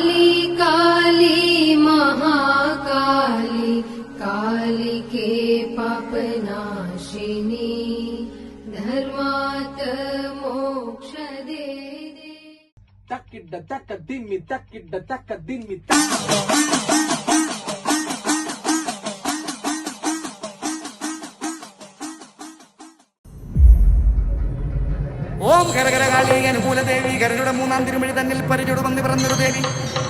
काली काली, महाकाली, काली के पापनाशिनी धर्मात मोक्ष दे दे। तक तक दिन में, तक तक दिन में, तक ഓം കരകരകാളി അനുകൂലദേവി കരയുടെ മൂന്നാം തിരുമഴി തന്നിൽ പരിചുടു വന്ന് പിറന്നൊരു ദേവി.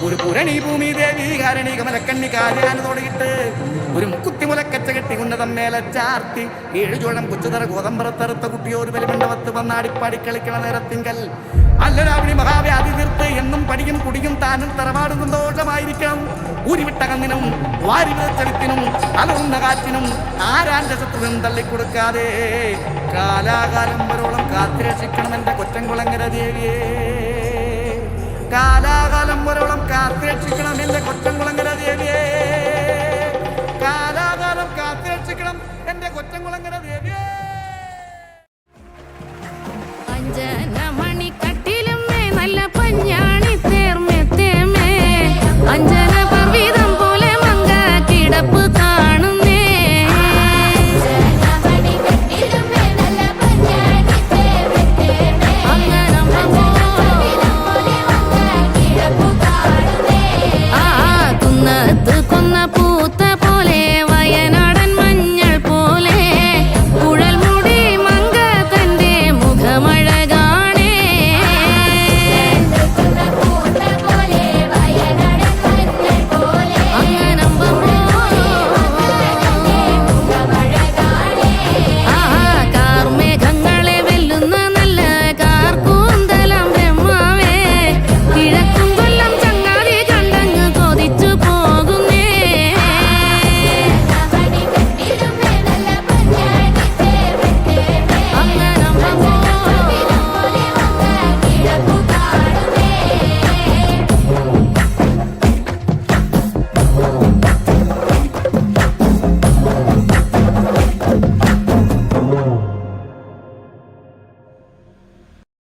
ഒരു പുരണി ഭൂമി ദേവി കാരണി കമലക്കണ്ണി കാര്യാനതോടെയിട്ട് ഒരു മുക്കുത്തി മുലക്കച്ച കെട്ടി ഉന്നതം മേലെ ചാർത്തി ഏഴു ചുഴം കൊച്ചുതറ ഗോതമ്പറത്തറുത്ത കുട്ടിയോ ഒരു ബലിമണ്ഡപത്ത് വന്നാടിപ്പാടി കളിക്കണ നേരത്തിങ്കൽ. അല്ലരാവിണി മഹാവ്യാധി തീർത്ത് എന്നും പടിയും കുടിയും താനും തറവാടും സന്തോഷമായിരിക്കാം ഊരിവിട്ടകന്നിനും വാരിവിതച്ചെടുത്തിനും അലറുന്ന കാറ്റിനും ആരാന്റെ ശത്രുവിനും തള്ളിക്കൊടുക്കാതെ കാലാകാലം വരോളം കാത്തുരക്ഷിക്കണം എന്റെ കൊച്ചൻകുളങ്ങര ദേവിയെ. കാലാകാലം വരോളം കാത്തുരക്ഷിക്കണം എന്റെ കൊച്ചൻകുളങ്ങര ദേവിയെ. കാലാകാലം കാത്തുരക്ഷിക്കണം എന്റെ കൊച്ചൻകുളങ്ങര ദേവിയെ. അഞ്ജന